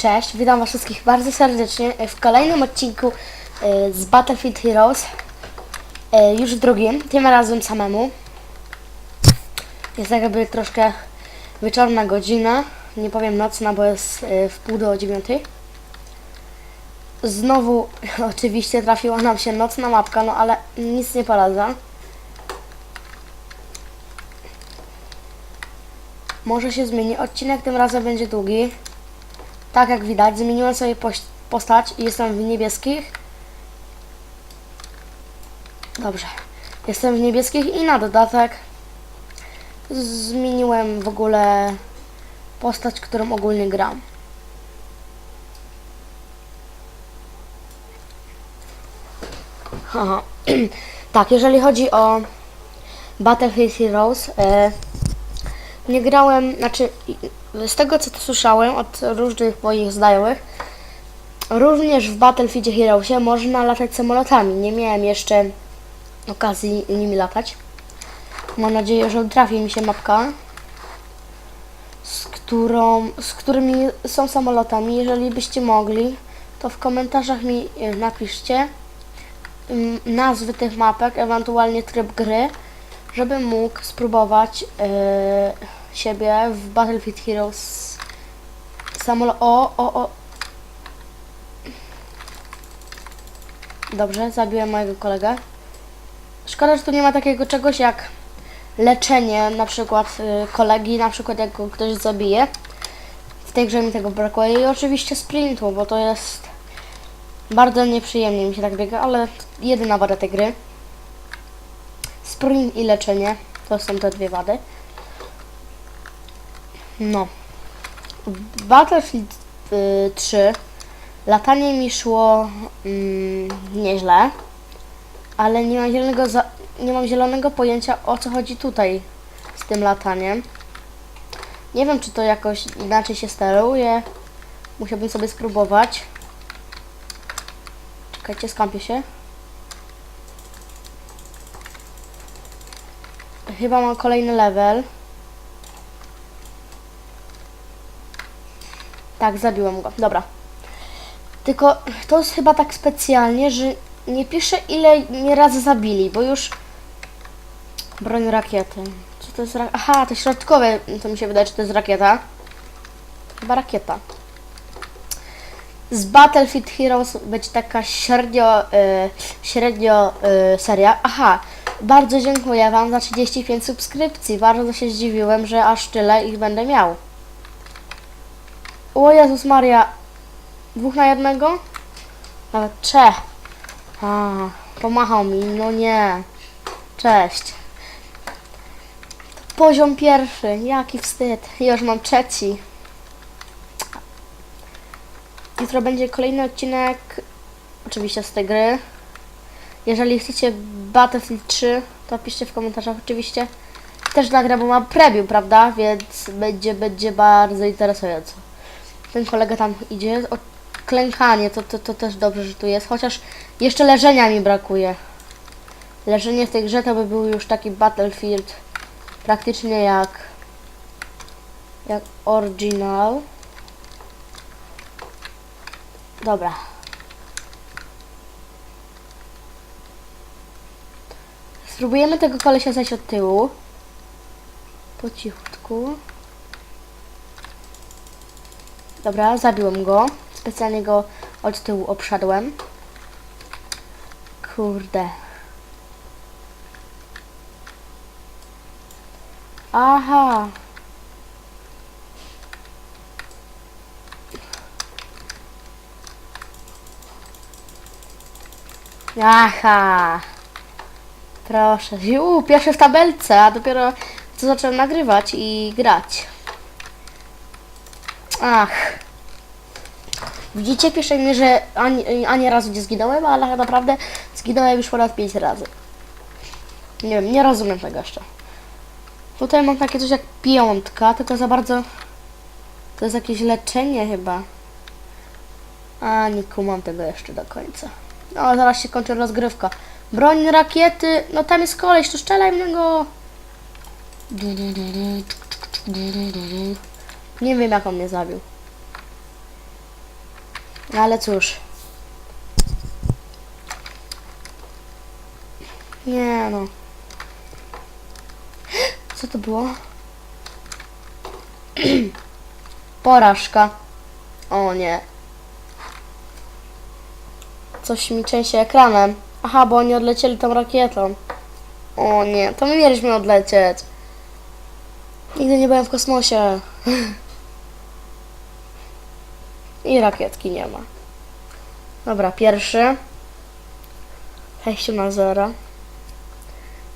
Cześć, witam was wszystkich bardzo serdecznie w kolejnym odcinku e, z Battlefield Heroes. E, Już drugim, tym razem samemu. Jest tak jakby troszkę wieczorna godzina, nie powiem nocna, bo jest e, w pół do dziewiątej. Znowu oczywiście trafiła nam się nocna mapka, no ale nic nie poradza. Może się zmieni, odcinek tym razem będzie długi. Tak jak widać, zmieniłem sobie postać i jestem w niebieskich. Dobrze. Jestem w niebieskich i na dodatek zmieniłem w ogóle postać, którą ogólnie gram. Aha. tak, jeżeli chodzi o Battlefield Heroes, e, nie grałem, znaczy z tego co słyszałem od różnych moich znajomych, również w Battlefield Heroesie można latać samolotami. Nie miałem jeszcze okazji nimi latać. Mam nadzieję, że trafi mi się mapka, z którą, z którymi są samolotami. Jeżeli byście mogli, to w komentarzach mi e, napiszcie nazwy tych mapek, ewentualnie tryb gry, żebym mógł spróbować e, siebie w Battlefield Heroes samolot. O, o, o. Dobrze, zabiłem mojego kolegę. Szkoda, że tu nie ma takiego czegoś jak leczenie na przykład y, kolegi, na przykład jak go ktoś zabije. W tej grze mi tego brakuje i oczywiście sprintu, bo to jest bardzo nieprzyjemnie mi się tak biega, ale jedyna wada tej gry. Sprint i leczenie to są te dwie wady. No. Battlefield y, 3 latanie mi szło mm, nieźle, ale nie mam, zielonego za, nie mam zielonego pojęcia o co chodzi tutaj z tym lataniem. Nie wiem, czy to jakoś inaczej się steruje. Musiałbym sobie spróbować. Czekajcie, skampię się. Chyba mam kolejny level. Tak, zabiłem go. Dobra. Tylko to jest chyba tak specjalnie, że nie piszę ile mnie razy zabili, bo już... Broń rakiety. Co to jest ra... Aha, to środkowe, to mi się wydaje, że to jest rakieta. Chyba rakieta. Z Battlefield Heroes będzie taka średnio, y, średnio y, seria. Aha, bardzo dziękuję Wam za 35 subskrypcji. Bardzo się zdziwiłem, że aż tyle ich będę miał. O Jezus Maria. Dwóch na jednego? Nawet trzech. A, pomachał mi, no nie. Cześć. Poziom pierwszy, jaki wstyd. Już mam trzeci. Jutro będzie kolejny odcinek, oczywiście z tej gry. Jeżeli chcecie Battlefield 3, to piszcie w komentarzach oczywiście. Też nagram, bo mam premium, prawda? Więc będzie, będzie bardzo interesująco. Ten kolega tam idzie. O, klękanie, to, to, to też dobrze, że tu jest. Chociaż jeszcze leżenia mi brakuje. Leżenie w tej grze to by był już taki Battlefield praktycznie jak jak original. Dobra. Spróbujemy tego kolesia zejść od tyłu. Po cichutku. Dobra, zabiłem go. Specjalnie go od tyłu obszedłem. Kurde. Aha. Aha. Proszę. Uuu, pierwszy w tabelce, a dopiero co zacząłem nagrywać i grać. Ach. Widzicie, pisze mi, że ani, ani razu nie zginąłem, ale tak naprawdę zginąłem już ponad 5 razy. Nie wiem, nie rozumiem tego jeszcze. Tutaj mam takie coś jak piątka, tylko za bardzo... To jest jakieś leczenie chyba. A, nie kumam tego jeszcze do końca. No, zaraz się kończy rozgrywka. Broń rakiety, no tam jest koleś, to strzelaj w niego. Nie wiem, jak on mnie zabił. No ale cóż. Nie no. Co to było? Porażka. O nie. Coś mi trzęsie ekranem. Aha, bo oni odlecieli tą rakietą. O nie, to my mieliśmy odlecieć. Nigdy nie byłem w kosmosie. I rakietki nie ma. Dobra, pierwszy. Wejście na zero.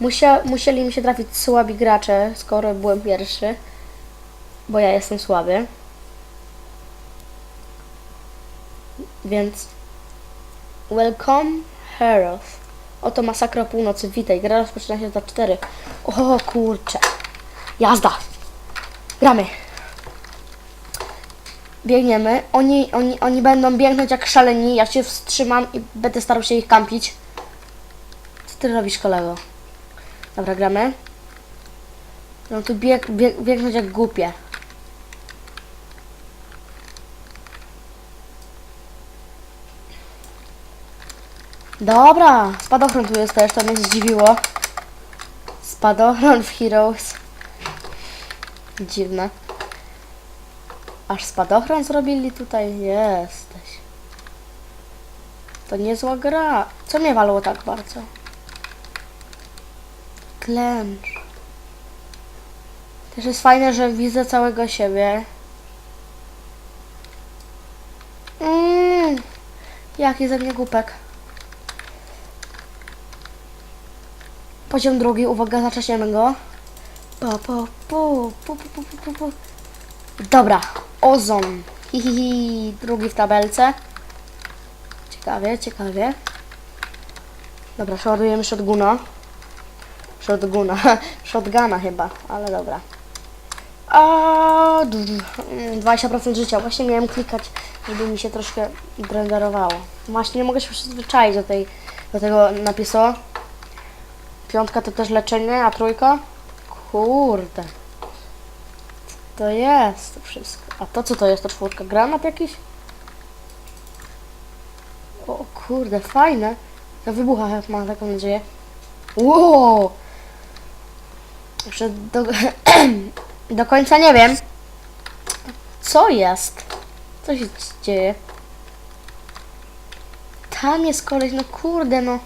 Musia, musieli mi się trafić słabi gracze, skoro byłem pierwszy. Bo ja jestem słaby. Więc... Welcome, Heroes. Oto masakra północy. Witaj, gra rozpoczyna się za 4. O kurcze. Jazda. Gramy. Biegniemy. Oni, oni, oni będą biegnąć jak szaleni. Ja się wstrzymam i będę starał się ich kampić. Co ty robisz, kolego? Dobra, gramy. No tu bieg, bieg, biegnąć jak głupie. Dobra, spadochron tu jest też, to mnie zdziwiło. Spadochron w Heroes. Dziwne. Aż spadochron zrobili tutaj? Jesteś. To niezła gra. Co mnie walło tak bardzo? Klęcz. Też jest fajne, że widzę całego siebie. Mm, jaki ze mnie głupek. Poziom drugi, uwaga, zaczniemy go. Po, po, po, po, po, po, po, po. Dobra, ozon. Hi, hi, hi. Drugi w tabelce. Ciekawie, ciekawie. Dobra, przeładujemy shotguna. Shotguna. Shotguna chyba, ale dobra. A, du- du- mm, 20% życia. Właśnie miałem klikać, żeby mi się troszkę renderowało. Właśnie nie mogę się przyzwyczaić do, tej, do tego napisu. Piątka to też leczenie, a trójka? Kurde. To jest to wszystko? A to co to jest? To czwórka? Granat jakiś? O kurde, fajne. To wybucha, mam taką nadzieję. Wow! Jeszcze do, do końca nie wiem. Co jest? Co się dzieje? Tam jest koleś, no kurde, no.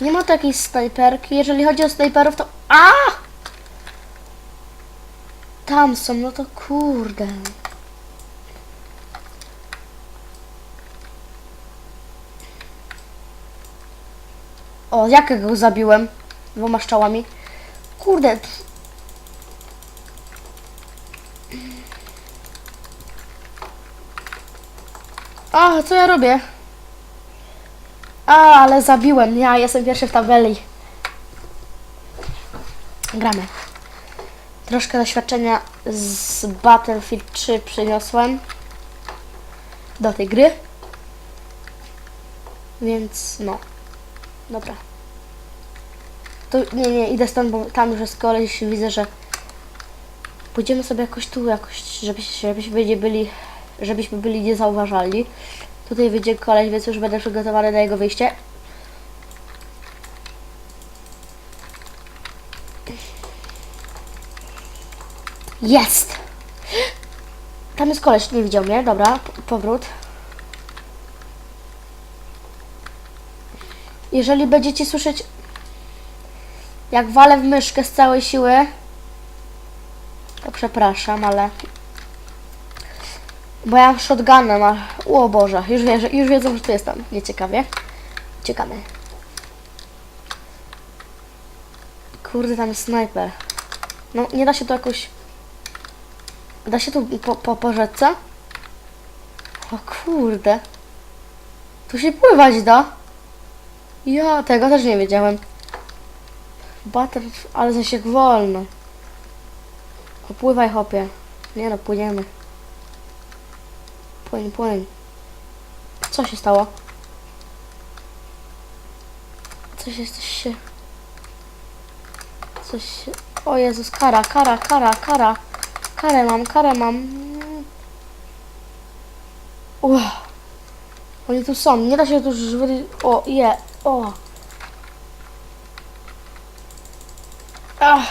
Nie ma tu jakiejś snajperki. Jeżeli chodzi o snajperów, to... A! Tam są, no to kurde. O, jakiego zabiłem? Dwoma szczałami. Kurde. A, co ja robię? A, ale zabiłem. Ja jestem pierwszy w tabeli. Gramy. Troszkę doświadczenia z Battlefield 3 przyniosłem do tej gry. Więc no. Dobra. To nie, nie, idę stąd, bo tam już jest koleś widzę, że pójdziemy sobie jakoś tu, jakoś, żebyśmy, żebyśmy nie byli, żebyśmy byli niezauważalni. Tutaj wyjdzie koleś, więc już będę przygotowany na jego wyjście. Jest! Tam jest koleś, nie widział mnie, dobra, powrót. Jeżeli będziecie słyszeć, jak walę w myszkę z całej siły, to przepraszam, ale... Bo ja mam shotgunem, a... O Boże, już, wie, że, już wiedzą, że tu jestem. Nieciekawie. Ciekawe. Kurde, tam jest snajper. No, nie da się tu jakoś... Da się tu po, po, po rzece? O kurde. Tu się pływać da. Ja tego też nie wiedziałem. Butter, ale jak wolno. Popływaj hopie. Nie no, płyniemy. Płyń, płyń. Co się stało? Coś jest, coś się... Coś się... O Jezus, kara, kara, kara, kara. Karę mam, karę mam. Oni tu są, nie da się tu już wy... O, je, o. Ach.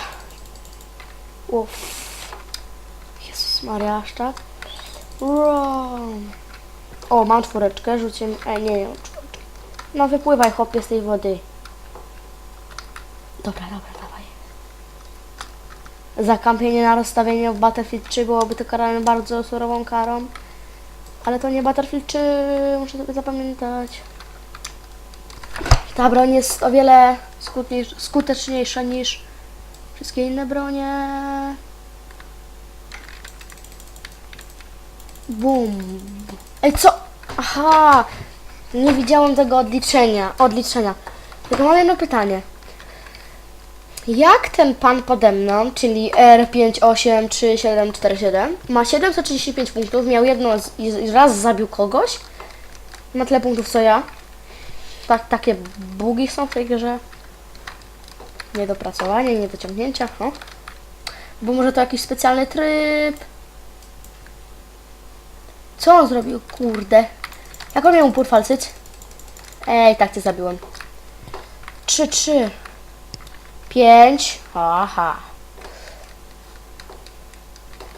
Uff. Jezus Maria, aż tak? O, mam czwóreczkę, rzuciem... E, nie, nie. No wypływaj chłopie z tej wody. Dobra, dobra. Zakampienie na rozstawienie w Battlefield 3 byłoby to karane bardzo surową karą. Ale to nie Battlefield 3, muszę sobie zapamiętać. Ta broń jest o wiele skuteczniejsza niż wszystkie inne bronie. Bum. Ej, co? Aha! Nie widziałem tego odliczenia. Odliczenia. Tylko mam jedno pytanie. Jak ten pan pode mną, czyli R5834747, ma 735 punktów, miał jedno i raz zabił kogoś, ma tyle punktów co ja. Tak, takie bugi są w tej grze. Niedopracowanie, niedociągnięcia, o. Bo może to jakiś specjalny tryb. Co on zrobił? Kurde. Jak on miał porfalcyć? Ej, tak cię zabiłem. 3-3. 5. Aha.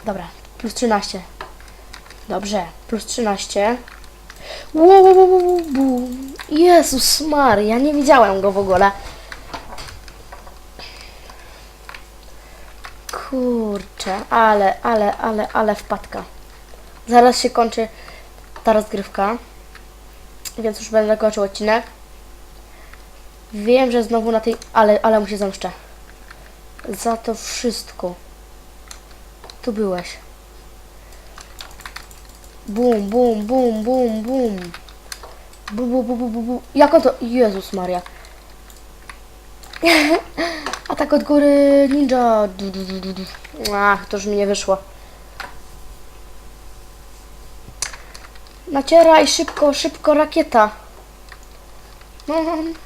Dobra, plus 13. Dobrze, plus 13. Wow, wow, wow, wow. Jezus Maria, nie widziałem go w ogóle. Kurczę, ale, ale, ale, ale wpadka. Zaraz się kończy ta rozgrywka, więc już będę kończył odcinek. Wiem, że znowu na tej... Ale, ale mu się zemszczę. Za to wszystko. Tu byłeś. Bum, bum, bum, bum, bum. Bu, bu, bu, bu, bu, bu. Jak on to... Jezus Maria. Atak od góry ninja. Du, du, du, du, du. Ach, to już mi nie wyszło. Nacieraj szybko, szybko rakieta. No,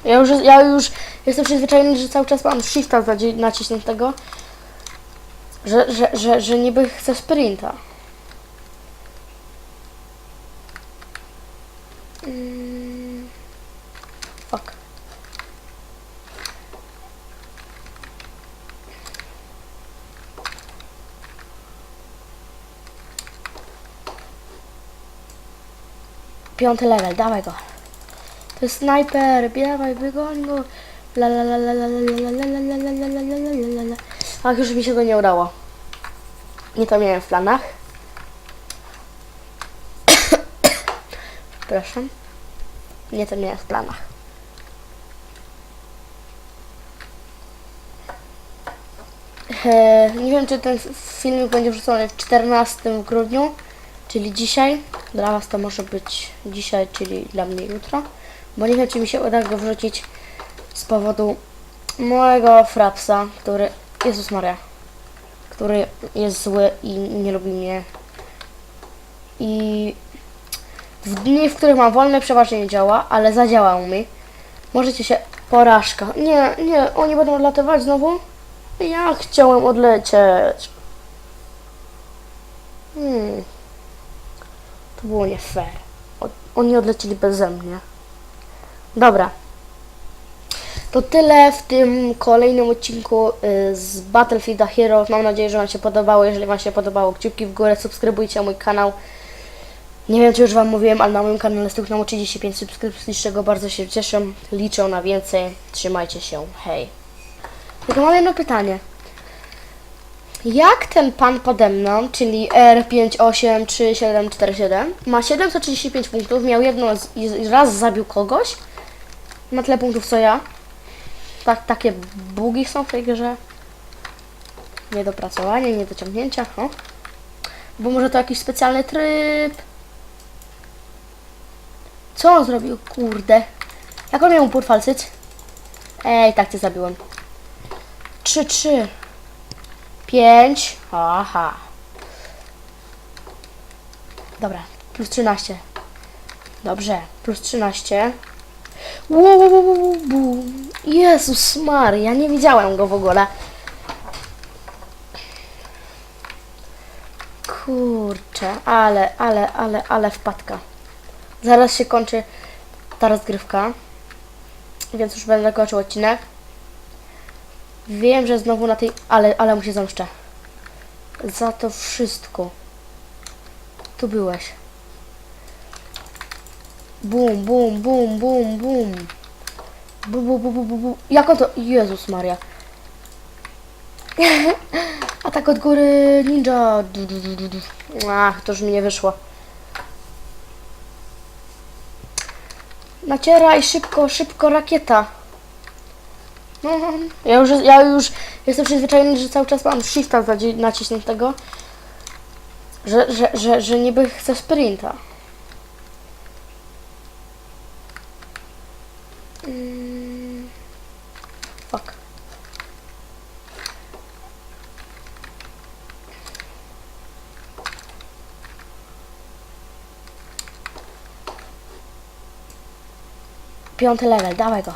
ja już, ja już jestem przyzwyczajony, że cały czas mam shifta naci- naciśniętego, że, że, że, że niby chcę sprinta. Mm, fuck. Piąty level, dawaj go. Snajper, biegaj, wygoń go. La la la la la la la la la la la la la la. Ach, już mi się to nie udało. Nie to miałem w planach. Przepraszam. Nie to miałem w planach. E, nie wiem, czy ten filmik będzie wrzucony w 14 grudniu, czyli dzisiaj. Dla Was to może być dzisiaj, czyli dla mnie jutro. Bo nie wiem, czy mi się uda go wrzucić z powodu mojego frapsa, który... Jezus Maria. Który jest zły i nie lubi mnie. I w dni, w których mam wolne, przeważnie nie działa, ale zadziałał mi. Możecie się... Porażka. Nie, nie, oni będą odlatywać znowu? Ja chciałem odlecieć. Hmm. To było nie fair. O, oni odlecieli beze mnie. Dobra. To tyle w tym kolejnym odcinku y, z Battlefield Heroes. Mam nadzieję, że Wam się podobało. Jeżeli Wam się podobało, kciuki w górę, subskrybujcie mój kanał. Nie wiem, czy już Wam mówiłem, ale na moim kanale stuknęło 35 subskrypcji, z czego bardzo się cieszę. Liczę na więcej. Trzymajcie się. Hej. Tylko mam jedno pytanie. Jak ten pan pode mną, czyli R5834747, ma 735 punktów, miał i raz zabił kogoś, ma tyle punktów co ja. Tak, takie bugi są w tej grze. Niedopracowanie, niedociągnięcia, o. Bo może to jakiś specjalny tryb. Co on zrobił? Kurde. Jak on miał porfalcyć? Ej, tak cię zabiłem. 3-3. 5. Aha. Dobra, plus 13. Dobrze, plus 13. Wow. Jezus Maria, nie widziałem go w ogóle. Kurczę, ale, ale, ale, ale wpadka. Zaraz się kończy ta rozgrywka, więc już będę kończył odcinek. Wiem, że znowu na tej... Ale, ale mu się zemszczę. Za to wszystko. Tu byłeś. Bum, bum, bum, bum, bum. Bu, bu, bu, bu, bu, bu. Jak on to... Jezus Maria. Atak od góry ninja. Du, du, du, du, du. Ach, to już mi nie wyszło. Nacieraj szybko, szybko rakieta. No, ja już, ja już jestem przyzwyczajony, że cały czas mam shifta zaci- naciśniętego. Że, że, że, że niby chcę sprinta. Mm, fuck. Piąty level, dawaj go.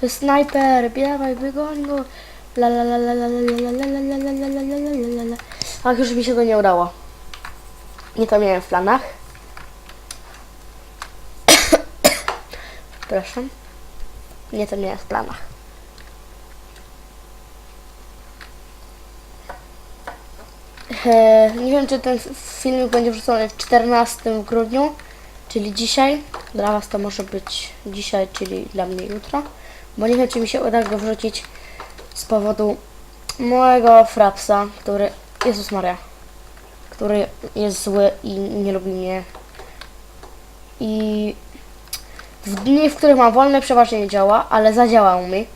To jest snajper, dawaj, wygoń go. La la la la la la la la la la la la la la la la. Ach, już mi się to nie udało. Nie to miałem w planach. Przepraszam. Nie to miałem w planach. E, nie wiem, czy ten filmik będzie wrzucony w 14 grudniu, czyli dzisiaj. Dla Was to może być dzisiaj, czyli dla mnie jutro. Bo nie wiem, czy mi się uda go wrzucić z powodu mojego frapsa, który... Jezus Maria. Który jest zły i nie lubi mnie. I w dni, w których mam wolne, przeważnie nie działa, ale zadziałał mi.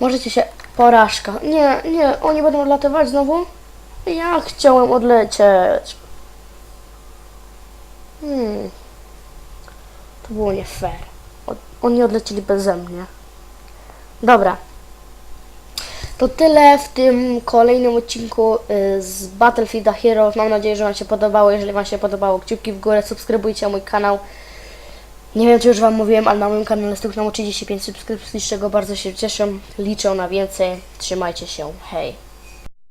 Możecie się... Porażka. Nie, nie, oni będą odlatywać znowu? Ja chciałem odlecieć. Hmm. To było nie fair. O- Oni odlecieli beze mnie. Dobra. To tyle w tym kolejnym odcinku y, z Battlefield Heroes. Mam nadzieję, że Wam się podobało. Jeżeli Wam się podobało, kciuki w górę, subskrybujcie mój kanał. Nie wiem, czy już Wam mówiłem, ale na moim kanale stuknęło 35 subskrypcji, z czego bardzo się cieszę. Liczę na więcej. Trzymajcie się. Hej.